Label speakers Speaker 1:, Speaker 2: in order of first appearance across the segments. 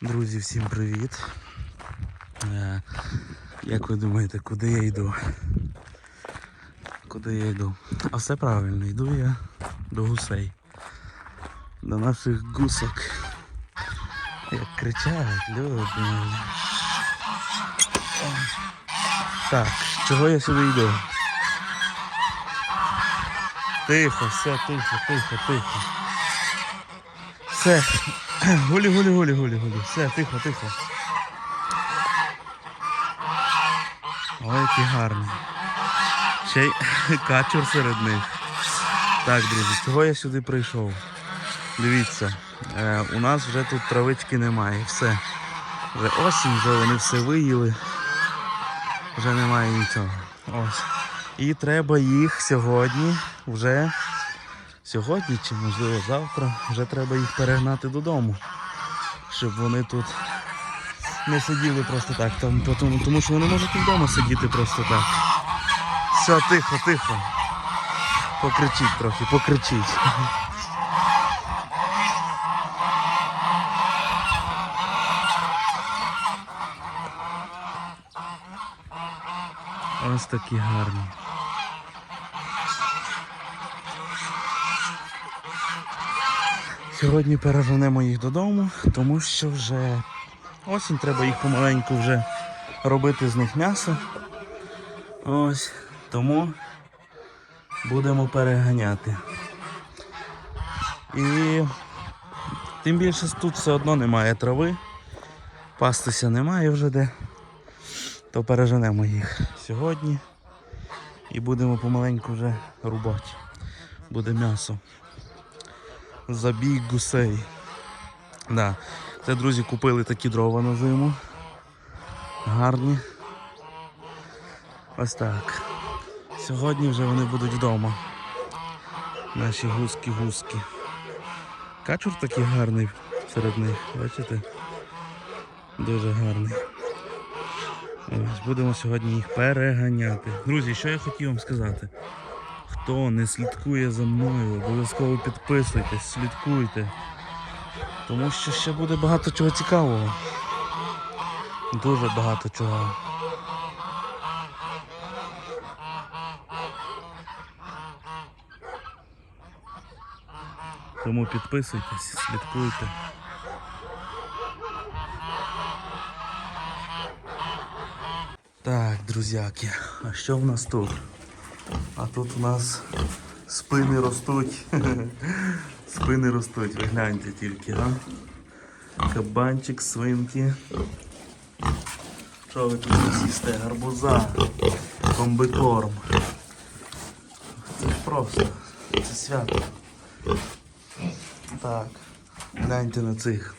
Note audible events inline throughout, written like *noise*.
Speaker 1: Друзі, всім привіт. Е, Як ви думаєте, куди я йду? Куди я йду? А все правильно, йду я до гусей. До наших гусок. Як кричать, люди. Так, чого я сюди йду? Тихо, все, тихо, тихо, тихо. Все. Гулі, гулі, гулі, гулі, гулі. Все, тихо, тихо. Ой, який гарний. Ще й *laughs* качур серед них. Так, друзі, чого я сюди прийшов? Дивіться, е, у нас вже тут травички немає. Все. Вже осінь, вже вони все виїли. Вже немає нічого. Ось. І треба їх сьогодні вже сьогодні чи можливо завтра вже треба їх перегнати додому, щоб вони тут не сиділи просто так, там, тому, тому що вони можуть і вдома сидіти просто так. Все, тихо, тихо. Покричіть трохи, покричіть. Ось такі гарні. Сьогодні переженемо їх додому, тому що вже осінь, треба їх помаленьку вже робити з них м'ясо. Ось, тому будемо переганяти. І тим більше тут все одно немає трави, пастися немає вже де, то переженемо їх сьогодні і будемо помаленьку вже рубати. Буде м'ясо. Забій гусей. Да. Це, друзі, купили такі дрова на зиму. Гарні. Ось так. Сьогодні вже вони будуть вдома. Наші гуски-гуски. Качур такий гарний серед них, бачите? Дуже гарний. Ось, будемо сьогодні їх переганяти. Друзі, що я хотів вам сказати. Хто не слідкує за мною, обов'язково підписуйтесь, слідкуйте. Тому що ще буде багато чого цікавого. Дуже багато чого. Тому підписуйтесь, слідкуйте. Так, друзяки, а що в нас тут? А тут у нас спини ростуть. *laughs* Спини ростуть, ви гляньте тільки, а? Кабанчик, свинки. Що ви тут їсте? Гарбуза, комбикорм. Це ж просто. Це свято. Так. Гляньте на цих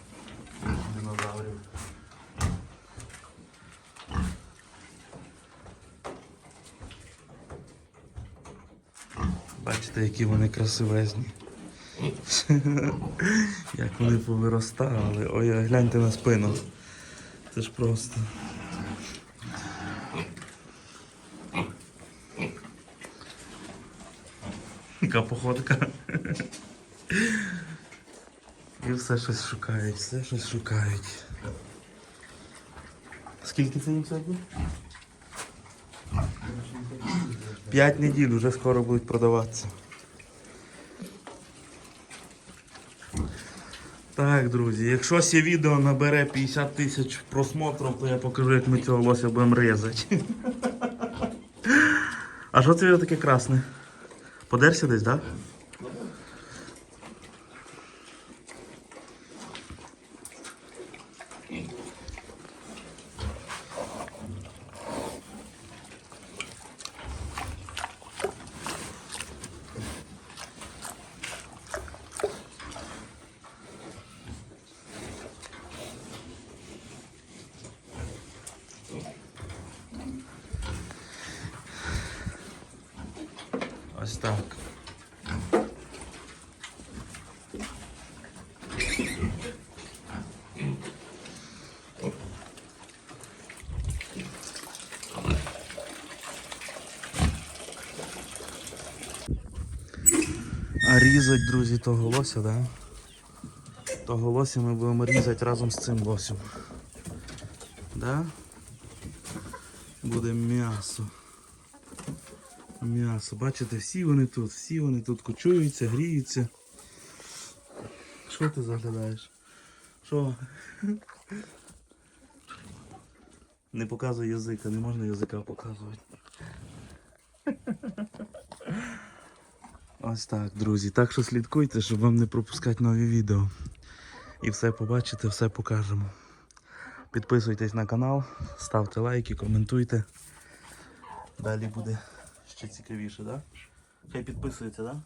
Speaker 1: Бачите, які вони красивезні. *laughs* Як вони повиростали. Ой, гляньте на спину. Це ж просто. Яка походка. *laughs* І все щось шукають, все щось шукають. Скільки це їм сьогодні? П'ять неділь вже скоро будуть продаватися. Так, друзі, якщо це відео набере 50 тисяч просмотрів, то я покажу, як ми цього лося будемо різати. А що це таке красне? Подерся десь, так? Да? Так. А різать, друзі, того лося, да? Того лося ми будемо різати разом з цим лосем. Да? Буде м'ясо. М'ясо. Бачите, всі вони тут, всі вони тут кочуються, гріються. Що ти заглядаєш? Що? Не показуй язика, не можна язика показувати. Ось так, друзі. Так що слідкуйте, щоб вам не пропускати нові відео. І все побачите, все покажемо. Підписуйтесь на канал, ставте лайки, коментуйте. Далі буде ще цікавіше, так? Да? Хай підписується, так? Да?